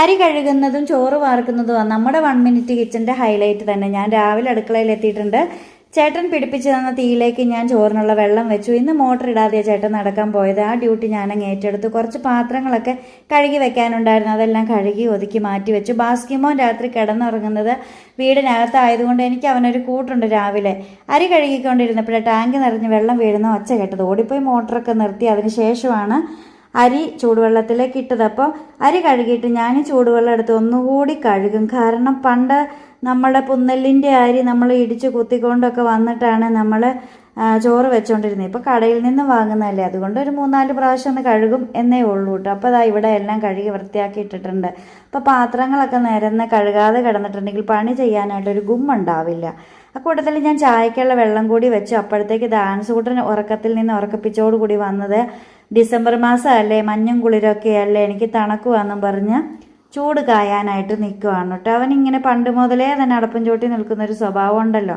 അരി കഴുകുന്നതും ചോറ് വാർക്കുന്നതും നമ്മുടെ വൺ മിനിറ്റ് കിച്ചന്റെ ഹൈലൈറ്റ് തന്നെ. ഞാൻ രാവിലെ അടുക്കളയിൽ എത്തിയിട്ടുണ്ട്. ചേട്ടൻ പിടിപ്പിച്ചു തന്ന തീയിലേക്ക് ഞാൻ ചോറിനുള്ള വെള്ളം വെച്ചു. ഇന്ന് മോട്ടർ ഇടാതെ ചേട്ടൻ നടക്കാൻ പോയത്. ആ ഡ്യൂട്ടി ഞാനങ്ങ് ഏറ്റെടുത്തു. കുറച്ച് പാത്രങ്ങളൊക്കെ കഴുകി വെക്കാനുണ്ടായിരുന്നു. അതെല്ലാം കഴുകി ഒതുക്കി മാറ്റി വെച്ചു. ബാസ്കിമോൻ രാത്രി കിടന്നുറങ്ങുന്നത് വീടിനകത്തായതുകൊണ്ട് എനിക്ക് അവനൊരു കൂട്ടുണ്ട് രാവിലെ. അരി കഴുകിക്കൊണ്ടിരുന്നപ്പോഴേ ടാങ്ക് നിറഞ്ഞ് വെള്ളം വീഴുന്ന ഒച്ച കേട്ടത്. ഓടിപ്പോയി മോട്ടറൊക്കെ നിർത്തി. അതിന് ശേഷമാണ് അരി ചൂടുവെള്ളത്തിലേക്ക് ഇട്ടത്. അപ്പോൾ അരി കഴുകിയിട്ട് ഞാൻ ചൂടുവെള്ളം എടുത്ത് ഒന്നുകൂടി കഴുകും. കാരണം പണ്ട് നമ്മുടെ പുന്നലിന്റെ അരി നമ്മൾ ഇടിച്ച് കുത്തിക്കൊണ്ടൊക്കെ വന്നിട്ടാണ് നമ്മൾ ചോറ് വെച്ചുകൊണ്ടിരുന്നത് ഇപ്പോൾ കടയിൽ നിന്ന് വാങ്ങുന്നതല്ലേ. അതുകൊണ്ട് ഒരു മൂന്നാൽ പ്രാവശ്യം ഒന്ന് കഴുകും എന്നേ ഉള്ളൂ കേട്ടോ. അപ്പോൾ അതാ ഇവിടെ എല്ലാം കഴുകി വൃത്തിയാക്കി ഇട്ടിട്ടുണ്ട്. അപ്പോൾ പാത്രങ്ങളൊക്കെ നിരന്ന് കഴുകാതെ കിടന്നിട്ടുണ്ടെങ്കിൽ പണി ചെയ്യാനായിട്ടൊരു ഗുമ്മുണ്ടാവില്ല കൂട്ടത്തിൽ ഞാൻ ചായക്കുള്ള വെള്ളം കൂടി വെച്ചു. അപ്പോഴത്തേക്ക് ഡാൻസ് കൂട്ടൻ ഉറക്കത്തിൽ നിന്ന് ഉറക്കപ്പിച്ചോടുകൂടി വന്നത് ഡിസംബർ മാസമല്ലേ മഞ്ഞും കുളിരൊക്കെ അല്ലേ എനിക്ക് തണുക്കുവാന്നും പറഞ്ഞ് ചൂട് കായാനായിട്ട് നിൽക്കുവാണ് കേട്ടോ. അവനിങ്ങനെ പണ്ട് മുതലേ തന്നെ അടപ്പം ചോട്ടി നിൽക്കുന്ന ഒരു സ്വഭാവം ഉണ്ടല്ലോ.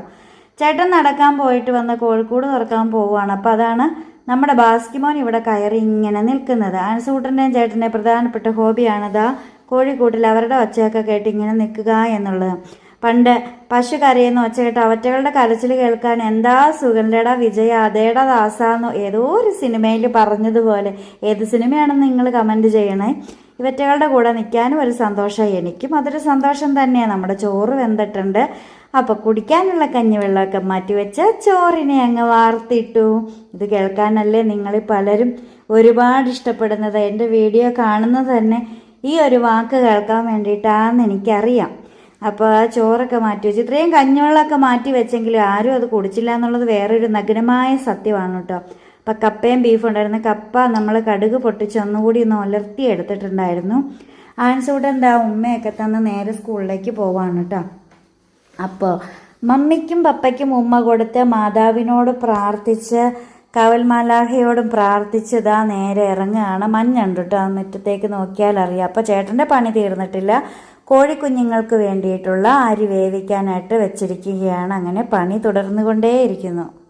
ചേട്ടൻ നടക്കാൻ പോയിട്ട് വന്ന കോഴിക്കോട് തുറക്കാൻ പോവുകയാണ്. അപ്പോൾ അതാണ് നമ്മുടെ ബാസ്കിമോൻ ഇവിടെ കയറി ഇങ്ങനെ നിൽക്കുന്നത്. ആൻസൂട്ടന്റെയും ചേട്ടന്റെ പ്രധാനപ്പെട്ട ഹോബിയാണിതാ കോഴിക്കൂട്ടിൽ അവരുടെ ഒച്ചയൊക്കെ കേട്ട് ഇങ്ങനെ നിൽക്കുക എന്നുള്ളത്. പണ്ട് പശു കരയുന്ന ഒച്ച കേട്ട് അവറ്റകളുടെ കരച്ചിൽ കേൾക്കാൻ എന്താ സുഗന്ധയുടെ വിജയ അതേടാ ദാസാന്നോ? ഏതോ ഒരു സിനിമയിൽ പറഞ്ഞതുപോലെ. ഏത് സിനിമയാണെന്ന് നിങ്ങൾ കമന്റ് ചെയ്യണേ. ഇവറ്റകളുടെ കൂടെ നിൽക്കാനും ഒരു സന്തോഷമായി. എനിക്കും അതൊരു സന്തോഷം തന്നെയാണ്. നമ്മുടെ ചോറ് വെന്തിട്ടുണ്ട്. അപ്പോൾ കുടിക്കാനുള്ള കഞ്ഞിവെള്ളമൊക്കെ മാറ്റി വെച്ച ചോറിനെ അങ്ങ് വാർത്തിട്ടു. ഇത് കേൾക്കാനല്ലേ നിങ്ങൾ പലരും ഒരുപാട് ഇഷ്ടപ്പെടുന്നത്. എന്റെ വീഡിയോ കാണുന്നത് തന്നെ ഈ ഒരു വാക്ക് കേൾക്കാൻ വേണ്ടിയിട്ടാണെന്ന് എനിക്കറിയാം. അപ്പോൾ ആ ചോറൊക്കെ മാറ്റി വെച്ച് ഇത്രയും കഞ്ഞിവെള്ളമൊക്കെ മാറ്റി വെച്ചെങ്കിലും ആരും അത് കുടിച്ചില്ല എന്നുള്ളത് വേറൊരു നഗ്നമായ സത്യമാണ് കേട്ടോ. അപ്പം കപ്പയും ബീഫും ഉണ്ടായിരുന്നു. കപ്പ നമ്മൾ കടുക് പൊട്ടിച്ച് ഒന്നുകൂടി ഒന്ന് ഉലർത്തി എടുത്തിട്ടുണ്ടായിരുന്നു. ആൻസൂടെ എന്താ? ഉമ്മയൊക്കെ തന്ന് നേരെ സ്കൂളിലേക്ക് പോവാണ് കേട്ടോ. അപ്പോൾ മമ്മിക്കും പപ്പയ്ക്കും ഉമ്മ കൊടുത്ത് മാതാവിനോട് പ്രാർത്ഥിച്ച് കവൽമാലാഹയോടും പ്രാർത്ഥിച്ച് ഇതാ നേരെ ഇറങ്ങുകയാണ്. മഞ്ഞുണ്ട് കേട്ടോ. മുറ്റത്തേക്ക് നോക്കിയാൽ അറിയാം. അപ്പോൾ ചേട്ടന്റെ പണി തീർന്നിട്ടില്ല. കോഴിക്കുഞ്ഞുങ്ങൾക്ക് വേണ്ടിയിട്ടുള്ള അരി വേവിക്കാനായിട്ട് വെച്ചിരിക്കുകയാണ്. അങ്ങനെ പണി തുടർന്നുകൊണ്ടേയിരിക്കുന്നു.